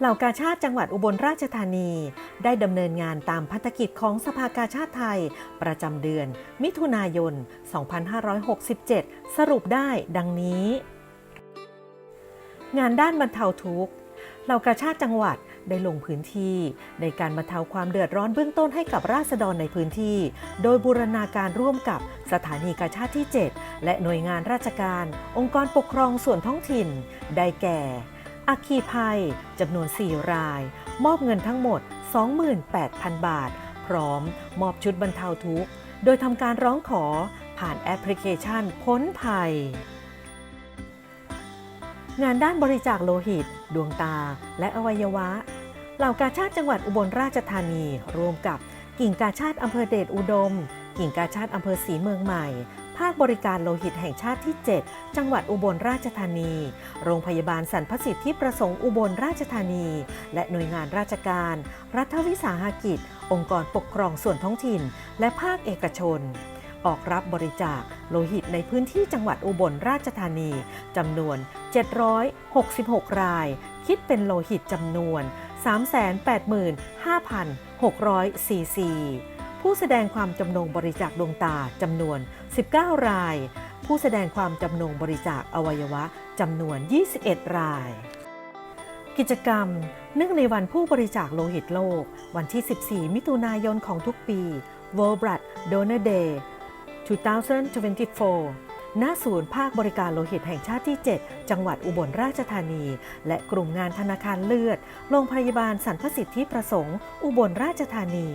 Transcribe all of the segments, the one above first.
เหล่ากาชาติจังหวัดอุบลราชธานี ได้ดำเนินงานตามพันธกิจของสภากาชาติไทย ประจำเดือน มิถุนายน 2567 สรุปได้ดังนี้ งานด้านบรรเทาทุกข์เหล่ากาชาติจังหวัดได้ลงพื้นที่ ในการบรรเทาความเดือดร้อนเบื้องต้นให้กับราษฎรในพื้นที่ โดยบูรณาการร่วมกับสถานีกาชาติที่ 7 และหน่วยงานราชการ องค์กรปกครองส่วนท้องถิ่น ได้แก่ อัคคีภัยจำนวน 4 ราย มอบเงินทั้งหมด 28,000 บาท พร้อมมอบชุดบรรเทาทุกข์ โดยทำการร้องขอผ่านแอปพลิเคชันพ้นภัย งานด้านบริจาคโลหิต ดวงตา และอวัยวะ เหล่ากาชาติจังหวัดอุบลราชธานี รวมกับกิ่งกาชาติอำเภอเดชอุดม กิ่งกาชาติอำเภอศรีเมืองใหม่ ภาคบริการโลหิตแห่งชาติที่ 7 จังหวัดอุบลราชธานี โรงพยาบาลสรรพสิทธิประสงค์อุบลราชธานี และหน่วยงานราชการ รัฐวิสาหกิจ องค์กรปกครองส่วนท้องถิ่น และภาคเอกชน ออกรับบริจาคโลหิตในพื้นที่จังหวัดอุบลราชธานีจำนวน 766 ราย คิดเป็นโลหิตจำนวน 385,600ซีซี ผู้แสดงความจำนงบริจาคดวงตาจำนวน 19 ราย ผู้แสดงความจำนงบริจาคอวัยวะจำนวน 21 ราย กิจกรรม เนื่องในวันผู้บริจาคโลหิตโลก วันที่ 14 มิถุนายนของทุกปี World Blood Donor Day 2024ณศูนย์ภาคบริการโลหิตแห่งชาติที่ 7 จังหวัดอุบลราชธานี และกลุ่มงานธนาคารเลือด โรงพยาบาลสรรพสิทธิประสงค์ อุบลราชธานี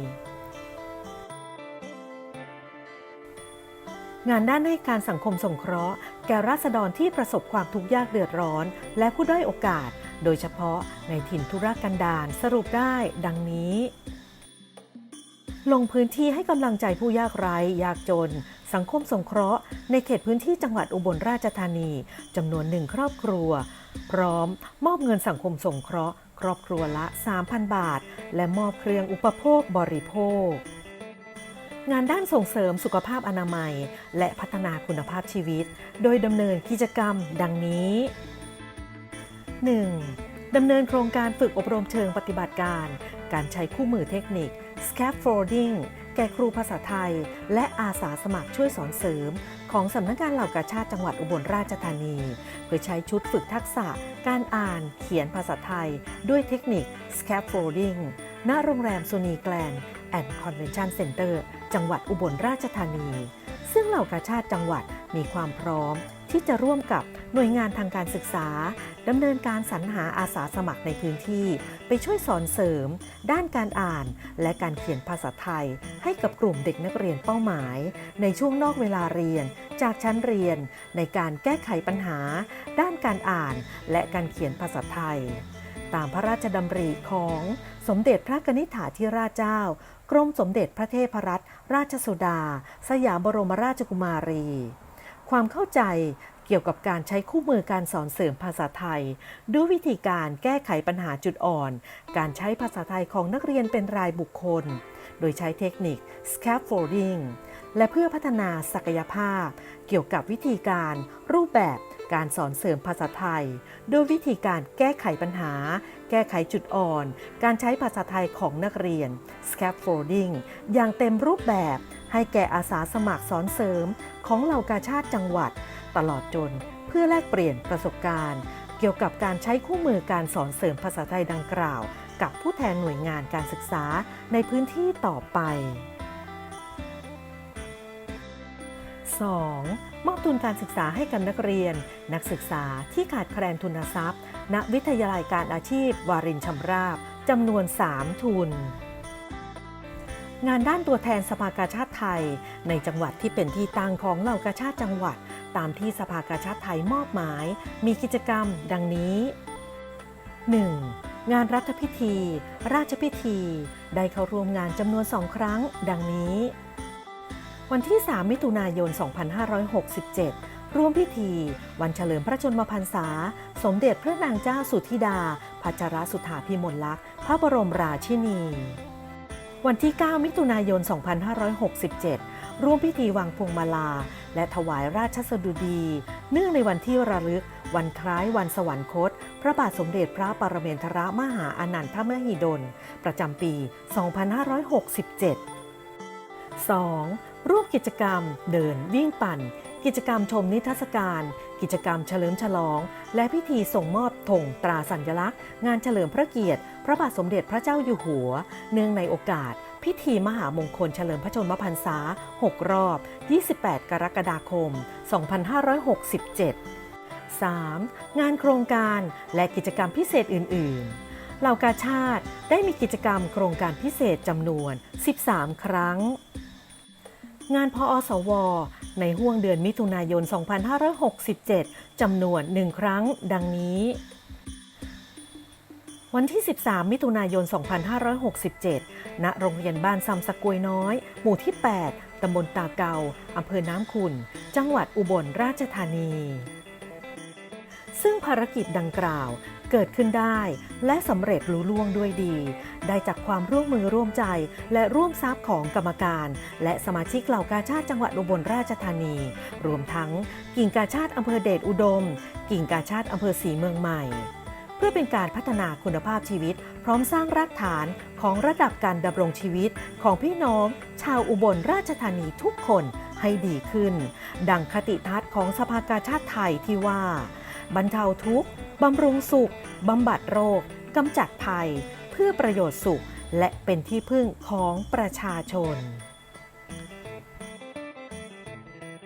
งานด้านให้การสังคมสงเคราะห์ แก่ราษฎรที่ประสบความทุกข์ยากเดือดร้อน และผู้ด้อยโอกาส โดยเฉพาะในถิ่นทุรกันดารสรุปได้ดังนี้ ลงพื้นที่ให้กำลังใจผู้ยากไร้ยากจน สังคมสงเคราะห์ ในเขตพื้นที่จังหวัดอุบลราชธานีจำนวนหนึ่งครอบครัว พร้อมมอบเงินสังคมสงเคราะห์ ครอบครัวละ 3,000 บาท และมอบเครื่องอุปโภคบริโภค งานด้านส่งเสริมสุขภาพอนามัย และพัฒนาคุณภาพชีวิต โดยดำเนินกิจกรรมดังนี้ 1. ดำเนินโครงการฝึกอบรมเชิงปฏิบัติการ การใช้คู่มือเทคนิค scaffolding แก่ครูภาษาไทย และอาสาสมัครช่วยสอนเสริม ของสำนักงานเหล่ากาชาติจังหวัดอุบลราชธานี เพื่อใช้ชุดฝึกทักษะ การอ่านเขียนภาษาไทย ด้วยเทคนิค scaffolding ณโรงแรมซูนีแกลนแอนด์คอนเวนชั่นเซ็นเตอร์ จังหวัดอุบลราชธานี ซึ่งเหล่ากาชาติจังหวัดมีความพร้อมที่จะร่วมกับหน่วยงานทางการศึกษาดำเนินการสรรหาอาสาสมัครในพื้นที่ ไปช่วยสอนเสริม ด้านการอ่าน และการเขียนภาษาไทย ให้กับกลุ่มเด็กนักเรียนเป้าหมาย ในช่วงนอกเวลาเรียน จากชั้นเรียนในการแก้ไขปัญหา ด้านการอ่าน และการเขียนภาษาไทย ตามพระราชดำริของสมเด็จพระกนิษฐาธิราชเจ้า กรมสมเด็จพระเทพรัตนราชสุดา สยามบรมราชกุมารี ความเข้าใจ เกี่ยวกับการใช้คู่มือการสอนเสริมภาษาไทย ด้วยวิธีการแก้ไขปัญหาจุดอ่อน การใช้ภาษาไทยของนักเรียนเป็นรายบุคคล โดยใช้เทคนิค scaffolding และเพื่อพัฒนาศักยภาพ เกี่ยวกับวิธีการ รูปแบบการสอนเสริมภาษาไทย โดยวิธีการแก้ไขปัญหา แก้ไขจุดอ่อน การใช้ภาษาไทยของนักเรียน scaffolding อย่างเต็มรูปแบบ ให้แก่อาสาสมัครสอนเสริมของเหล่ากาชาติจังหวัด ตลอดจน เพื่อแลกเปลี่ยนประสบการณ์ เกี่ยวกับการใช้คู่มือการสอนเสริมภาษาไทยดังกล่าว กับผู้แทนหน่วยงานการศึกษาในพื้นที่ต่อไป 2. มอบทุนการศึกษาให้กับนักเรียน นักศึกษาที่ขาดแคลนทุนทรัพย์ ณวิทยาลัยการอาชีพ วารินชำราบจำนวน 3 ทุน งานด้านตัวแทนสภากาชาติไทย ในจังหวัดที่เป็นที่ตั้งของเหล่ากาชาติจังหวัด ตามที่สภากาชาติไทยมอบหมาย มีกิจกรรม ดังนี้ 1. งานรัฐพิธี ราชพิธี ได้เข้าร่วมงานจำนวนสองครั้ง ดังนี้ วันที่ 3 มิถุนายน 2567 ร่วมพิธี วันเฉลิมพระชนมพรรษา สมเด็จพระนางเจ้าสุธิดาพัชรสุธาพิมลลักษณ์พระบรมราชินี วันที่ 9 มิถุนายน 2567 ร่วมพิธีวางพวงมาลา และถวายราชสดุดี เนื่องในวันที่ระลึก วันคล้ายวันสวรรคต พระบาทสมเด็จพระปรเมนทรมหาอนันทมหิดล ประจำปี 2567 2. ร่วมกิจกรรม เดินวิ่งปั่น กิจกรรมชมนิทรรศการ กิจกรรมเฉลิมฉลอง และพิธีส่งมอบธงตราสัญลักษณ์ งานเฉลิมพระเกียรติ พระบาทสมเด็จพระเจ้าอยู่หัว เนื่องในโอกาส พิธีมหามงคลเฉลิมพระชนมพรรษา 6 รอบ 28 กรกฎาคม 2567 3. งานโครงการและกิจกรรมพิเศษอื่น ๆ เหล่ากาชาติได้มีกิจกรรมโครงการพิเศษจำนวน 13 ครั้ง งานพออสว ในห่วงเดือนมิถุนายน 2567 จำนวน 1 ครั้ง ดังนี้ วันที่ 13 มิถุนายน 2567 ณ โรงเรียนบ้านซำสกวยน้อย หมู่ที่ 8 ตำบลตาเกา อำเภอน้ำขุน จังหวัดอุบลราชธานี ซึ่งภารกิจดังกล่าวเกิดขึ้นได้ และสำเร็จลุล่วงด้วยดี ได้จากความร่วมมือร่วมใจ และร่วมทรัพย์ของกรรมการ และสมาชิกเหล่ากาชาติจังหวัดอุบลราชธานี รวมทั้งกิ่งกาชาติอำเภอเดชอุดม กิ่งกาชาติอำเภอศรีเมืองใหม่ เพื่อเป็นการพัฒนาคุณภาพชีวิต พร้อมสร้างรากฐานของระดับการดำรงชีวิตของพี่น้อง ชาวอุบลราชธานีทุกคนให้ดีขึ้น ดังคติทัศน์ของสภากาชาติไทยที่ว่า บรรเทาทุกข์บำรุงสุขบำบัดโรคกำจัดภัย เพื่อประโยชน์สุข และเป็นที่พึ่งของประชาชน